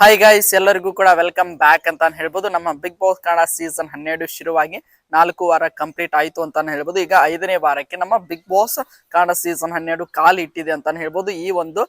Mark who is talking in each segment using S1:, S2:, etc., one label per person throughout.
S1: Hi guys ಎಲ್ಲರಿಗೂ ಕೂಡ welcome back ಅಂತ ಹೇಳ್ಬೋದು. ನಮ್ಮ ಬಿಗ್ ಬಾಸ್ ಕನ್ನಡ ಸೀಸನ್ ಹನ್ನೆರಡು ಶುರುವಾಗಿ. ನಾಲ್ಕು ವಾರ ಕಂಪ್ಲೀಟ್ ಆಯ್ತು ಅಂತಾನೆ ಹೇಳ್ಬೋದು. ಈಗ ಐದನೇ ವಾರಕ್ಕೆ ನಮ್ಮ ಬಿಗ್ ಬಾಸ್ ಕನ್ನಡ ಸೀಸನ್ ಹನ್ನೆರಡು ಕಾಲಿಟ್ಟಿದೆ ಅಂತಾನೆ ಹೇಳ್ಬೋದು. ಈ ಒಂದು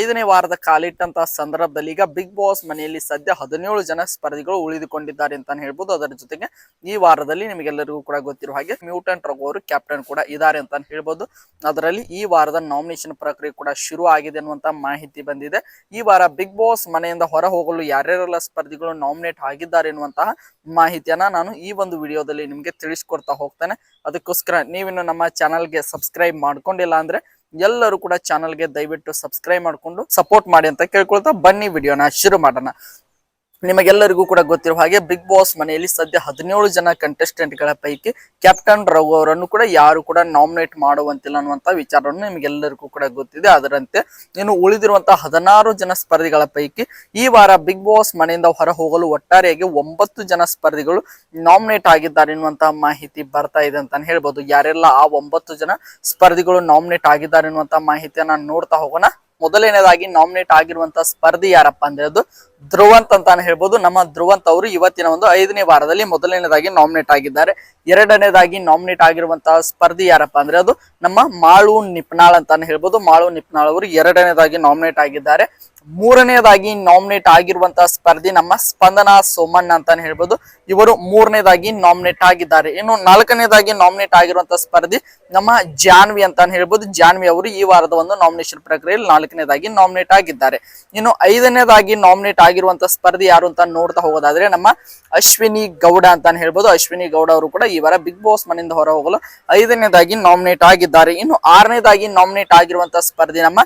S1: ಐದನೇ ವಾರದ ಕಾಲಿಟ್ಟಂತ ಸಂದರ್ಭದಲ್ಲಿ ಈಗ ಬಿಗ್ ಬಾಸ್ ಮನೆಯಲ್ಲಿ ಸದ್ಯ ಹದಿನೇಳು ಜನ ಸ್ಪರ್ಧಿಗಳು ಉಳಿದುಕೊಂಡಿದ್ದಾರೆ ಅಂತಾನೆ ಹೇಳ್ಬೋದು. ಅದರ ಜೊತೆಗೆ ಈ ವಾರದಲ್ಲಿ ನಿಮಗೆಲ್ಲರಿಗೂ ಕೂಡ ಗೊತ್ತಿರುವ ಹಾಗೆ ಮ್ಯೂಟೆಂಟ್ ರಘು ಅವರು ಕ್ಯಾಪ್ಟನ್ ಕೂಡ ಇದ್ದಾರೆ ಅಂತ ಹೇಳ್ಬೋದು. ಅದರಲ್ಲಿ ಈ ವಾರದ ನಾಮಿನೇಷನ್ ಪ್ರಕ್ರಿಯೆ ಕೂಡ ಶುರು ಆಗಿದೆ ಅನ್ನುವಂತ ಮಾಹಿತಿ ಬಂದಿದೆ. ಈ ವಾರ ಬಿಗ್ ಬಾಸ್ ಮನೆಯಿಂದ ಹೊರ ಹೋಗಲು ಯಾರ್ಯಾರೆಲ್ಲ ಸ್ಪರ್ಧಿಗಳು ನಾಮಿನೇಟ್ ಆಗಿದ್ದಾರೆ ಎನ್ನುವಂತಹ ಮಾಹಿತಿಯನ್ನ ನಾನು ಈ ಒಂದು ವಿಡಿಯೋದಲ್ಲಿ ನಿಮಗೆ ತಿಳಿಸ್ಕೊಡ್ತಾ ಹೋಗ್ತಾನೆ. ಅದಕ್ಕೋಸ್ಕರ ನೀವಿನ್ನು ನಮ್ಮ ಚಾನಲ್ಗೆ ಸಬ್ಸ್ಕ್ರೈಬ್ ಮಾಡ್ಕೊಂಡಿಲ್ಲ ಅಂದ್ರೆ ಎಲ್ಲರೂ ಕೂಡ ಚಾನಲ್ಗೆ ದಯವಿಟ್ಟು ಸಬ್ಸ್ಕ್ರೈಬ್ ಮಾಡ್ಕೊಂಡು ಸಪೋರ್ಟ್ ಮಾಡಿ ಅಂತ ಕೇಳ್ಕೊಳ್ತಾ ಬನ್ನಿ ವಿಡಿಯೋನ ಶುರು ಮಾಡೋಣ. ನಿಮಗೆಲ್ಲರಿಗೂ ಕೂಡ ಗೊತ್ತಿರುವ ಹಾಗೆ ಬಿಗ್ ಬಾಸ್ ಮನೆಯಲ್ಲಿ ಸದ್ಯ ಹದಿನೇಳು ಜನ ಕಂಟೆಸ್ಟೆಂಟ್ಗಳ ಪೈಕಿ ಕ್ಯಾಪ್ಟನ್ ರಘು ಅವರನ್ನು ಕೂಡ ಯಾರು ಕೂಡ ನಾಮಿನೇಟ್ ಮಾಡುವಂತಿಲ್ಲ ಅನ್ನುವಂತ ವಿಚಾರವನ್ನು ನಿಮಗೆಲ್ಲರಿಗೂ ಕೂಡ ಗೊತ್ತಿದೆ. ಅದರಂತೆ ಇನ್ನು ಉಳಿದಿರುವಂತಹ ಹದಿನಾರು ಜನ ಸ್ಪರ್ಧಿಗಳ ಪೈಕಿ ಈ ವಾರ ಬಿಗ್ ಬಾಸ್ ಮನೆಯಿಂದ ಹೊರ ಹೋಗಲು ಒಟ್ಟಾರೆಯಾಗಿ ಒಂಬತ್ತು ಜನ ಸ್ಪರ್ಧಿಗಳು ನಾಮಿನೇಟ್ ಆಗಿದ್ದಾರೆ ಎನ್ನುವಂತಹ ಮಾಹಿತಿ ಬರ್ತಾ ಇದೆ ಅಂತ ಹೇಳ್ಬೋದು. ಯಾರೆಲ್ಲ ಆ ಒಂಬತ್ತು ಜನ ಸ್ಪರ್ಧಿಗಳು ನಾಮಿನೇಟ್ ಆಗಿದ್ದಾರೆ ಎನ್ನುವಂತಹ ಮಾಹಿತಿಯನ್ನ ನೋಡ್ತಾ ಹೋಗೋಣ. ಮೊದಲನೇದಾಗಿ ನಾಮಿನೇಟ್ ಆಗಿರುವಂತಹ ಸ್ಪರ್ಧಿ ಯಾರಪ್ಪ ಅಂದ್ರೆ ಅದು ಧ್ರುವಂತ್ ಅಂತಾನೆ ಹೇಳ್ಬೋದು. ನಮ್ಮ ಧ್ರುವಂತ್ ಅವರು ಇವತ್ತಿನ ಒಂದು ಐದನೇ ವಾರದಲ್ಲಿ ಮೊದಲನೇದಾಗಿ ನಾಮಿನೇಟ್ ಆಗಿದ್ದಾರೆ. ಎರಡನೇದಾಗಿ ನಾಮಿನೇಟ್ ಆಗಿರುವಂತಹ ಸ್ಪರ್ಧಿ ಯಾರಪ್ಪ ಅಂದ್ರೆ ಅದು ನಮ್ಮ ಮಾಳು ನಿಪ್ನಾಳ್ ಅಂತಾನೆ ಹೇಳ್ಬೋದು. ಮಾಳು ನಿಪ್ನಾಳ್ ಅವರು ಎರಡನೇದಾಗಿ ನಾಮಿನೇಟ್ ಆಗಿದ್ದಾರೆ. ಮೂರನೇದಾಗಿ ನಾಮಿನೇಟ್ ಆಗಿರುವಂತಹ ಸ್ಪರ್ಧಿ ನಮ್ಮ ಸ್ಪಂದನಾ ಸೋಮಣ್ಣ ಅಂತಾನೆ ಹೇಳ್ಬೋದು. ಇವರು ಮೂರನೇದಾಗಿ ನಾಮಿನೇಟ್ ಆಗಿದ್ದಾರೆ. ಇನ್ನು ನಾಲ್ಕನೇದಾಗಿ ನಾಮಿನೇಟ್ ಆಗಿರುವಂತಹ ಸ್ಪರ್ಧಿ ನಮ್ಮ ಜಾನ್ವಿ ಅಂತಾನೆ ಹೇಳ್ಬೋದು. ಜಾನ್ವಿ ಅವರು ಈ ವಾರದ ಒಂದು ನಾಮಿನೇಷನ್ ಪ್ರಕ್ರಿಯೆಯಲ್ಲಿ ನಾಲ್ಕನೇದಾಗಿ ನಾಮಿನೇಟ್ ಆಗಿದ್ದಾರೆ. ಇನ್ನು ಐದನೇದಾಗಿ ನಾಮಿನೇಟ್ ಆಗಿರುವಂತಹ ಸ್ಪರ್ಧಿ ಯಾರು ಅಂತ ನೋಡ್ತಾ ಹೋಗೋದಾದ್ರೆ ನಮ್ಮ ಅಶ್ವಿನಿ ಗೌಡ ಅಂತಾನೆ ಹೇಳ್ಬೋದು. ಅಶ್ವಿನಿ ಗೌಡ ಅವರು ಕೂಡ ಈ ವಾರ ಬಿಗ್ ಬಾಸ್ ಮನೆಯಿಂದ ಹೊರ ಹೋಗಲು ಐದನೇದಾಗಿ ನಾಮಿನೇಟ್ ಆಗಿದ್ದಾರೆ. ಇನ್ನು ಆರನೇದಾಗಿ ನಾಮಿನೇಟ್ ಆಗಿರುವಂತಹ ಸ್ಪರ್ಧಿ ನಮ್ಮ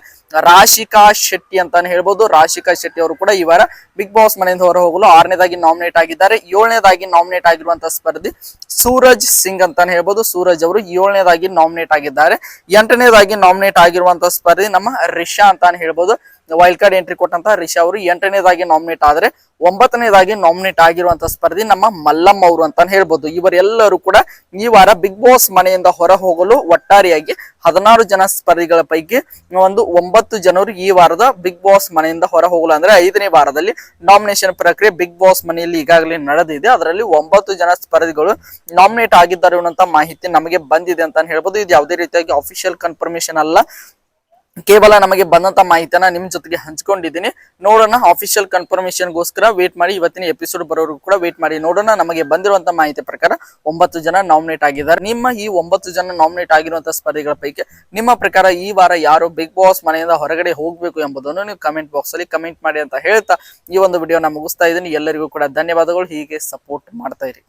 S1: ರಾಶಿಕಾ ಶೆಟ್ಟಿ ಅಂತಾನೆ ಹೇಳ್ಬೋದು. ರಾಶಿಕಾ ಶೆಟ್ಟಿ ಅವರು ಕೂಡ ಈ ವಾರ ಬಿಗ್ ಬಾಸ್ ಮನೆಯಿಂದ ಹೊರ ಹೋಗಲು ಆರನೇದಾಗಿ ನಾಮಿನೇಟ್ ಆಗಿದ್ದಾರೆ. ಏಳನೇದಾಗಿ ನಾಮಿನೇಟ್ ಆಗಿರುವಂತಹ ಸ್ಪರ್ಧಿ ಸೂರಜ್ ಸಿಂಗ್ ಅಂತಾನೆ ಹೇಳ್ಬೋದು. ಸೂರಜ್ ಅವರು ಏಳನೇದಾಗಿ ನಾಮಿನೇಟ್ ಆಗಿದ್ದಾರೆ. ಎಂಟನೇದಾಗಿ ನಾಮಿನೇಟ್ ಆಗಿರುವಂತಹ ಸ್ಪರ್ಧಿ ನಮ್ಮ ರಿಷಾ ಅಂತಾನೆ ಹೇಳ್ಬೋದು. ವೈಲ್ಡ್ ಕಾರ್ಡ್ ಎಂಟ್ರಿ ಕೊಟ್ಟಂತಹ ರಿಷಾ ಅವರು ಎಂಟನೇದಾಗಿ ನಾಮಿನೇಟ್ ಆದ್ರೆ ಒಂಬತ್ತನೇದಾಗಿ ನಾಮಿನೇಟ್ ಆಗಿರುವಂತಹ ಸ್ಪರ್ಧಿ ನಮ್ಮ ಮಲ್ಲಮ್ಮ ಅವರು ಅಂತಾನೆ ಹೇಳ್ಬೋದು. ಇವರೆಲ್ಲರೂ ಕೂಡ ಈ ವಾರ ಬಿಗ್ ಬಾಸ್ ಮನೆಯಿಂದ ಹೊರ ಹೋಗಲು ಒಟ್ಟಾರೆಯಾಗಿ ಹದಿನಾರು ಜನ ಸ್ಪರ್ಧಿಗಳ ಪೈಕಿ ಒಂದು ಒಂಬತ್ತು ಜನರು ಈ ವಾರದ ಬಿಗ್ ಬಾಸ್ ಮನೆಯಿಂದ ಹೊರ ಹೋಗಲು ಅಂದ್ರೆ ಐದನೇ ವಾರದಲ್ಲಿ ನಾಮಿನೇಷನ್ ಪ್ರಕ್ರಿಯೆ ಬಿಗ್ ಬಾಸ್ ಮನೆಯಲ್ಲಿ ಈಗಾಗಲೇ ನಡೆದಿದೆ. ಅದರಲ್ಲಿ ಒಂಬತ್ತು ಜನ ಸ್ಪರ್ಧಿಗಳು ನಾಮಿನೇಟ್ ಆಗಿದ್ದಾರೆ ಅನ್ನುವಂತ ಮಾಹಿತಿ ನಮಗೆ ಬಂದಿದೆ ಅಂತ ಹೇಳ್ಬೋದು. ಇದು ಯಾವುದೇ ರೀತಿಯಾಗಿ ಅಫಿಷಿಯಲ್ ಕನ್ಫರ್ಮೇಶನ್ ಅಲ್ಲ. ಕೇವಲ ನಮಗೆ ಬಂದಂತ ಮಾಹಿತಿಯನ್ನ ನಿಮ್ ಜೊತೆಗೆ ಹಂಚ್ಕೊಂಡಿದ್ದೀನಿ. ನೋಡೋಣ ಅಫಿಷಿಯಲ್ ಕನ್ಫರ್ಮೇಶನ್ಗೋಸ್ಕರ ವೇಟ್ ಮಾಡಿ, ಇವತ್ತಿನ ಎಪಿಸೋಡ್ ಬರೋರು ಕೂಡ ವೇಟ್ ಮಾಡಿ. ನೋಡೋಣ, ನಮಗೆ ಬಂದಿರುವಂತ ಮಾಹಿತಿ ಪ್ರಕಾರ ಒಂಬತ್ತು ಜನ ನಾಮಿನೇಟ್ ಆಗಿದ್ದಾರೆ. ನಿಮ್ಮ ಈ ಒಂಬತ್ತು ಜನ ನಾಮಿನೇಟ್ ಆಗಿರುವಂತ ಸ್ಪರ್ಧಿಗಳ ಪೈಕಿ ನಿಮ್ಮ ಪ್ರಕಾರ ಈ ವಾರ ಯಾರು ಬಿಗ್ ಬಾಸ್ ಮನೆಯಿಂದ ಹೊರಗಡೆ ಹೋಗ್ಬೇಕು ಎಂಬುದನ್ನು ನೀವು ಕಮೆಂಟ್ ಬಾಕ್ಸ್ ಅಲ್ಲಿ ಕಮೆಂಟ್ ಮಾಡಿ ಅಂತ ಹೇಳ್ತಾ ಈ ಒಂದು ವಿಡಿಯೋನ ಮುಗಿಸ್ತಾ ಇದ್ದೀನಿ. ಎಲ್ಲರಿಗೂ ಕೂಡ ಧನ್ಯವಾದಗಳು. ಹೀಗೆ ಸಪೋರ್ಟ್ ಮಾಡ್ತಾ ಇರಿ.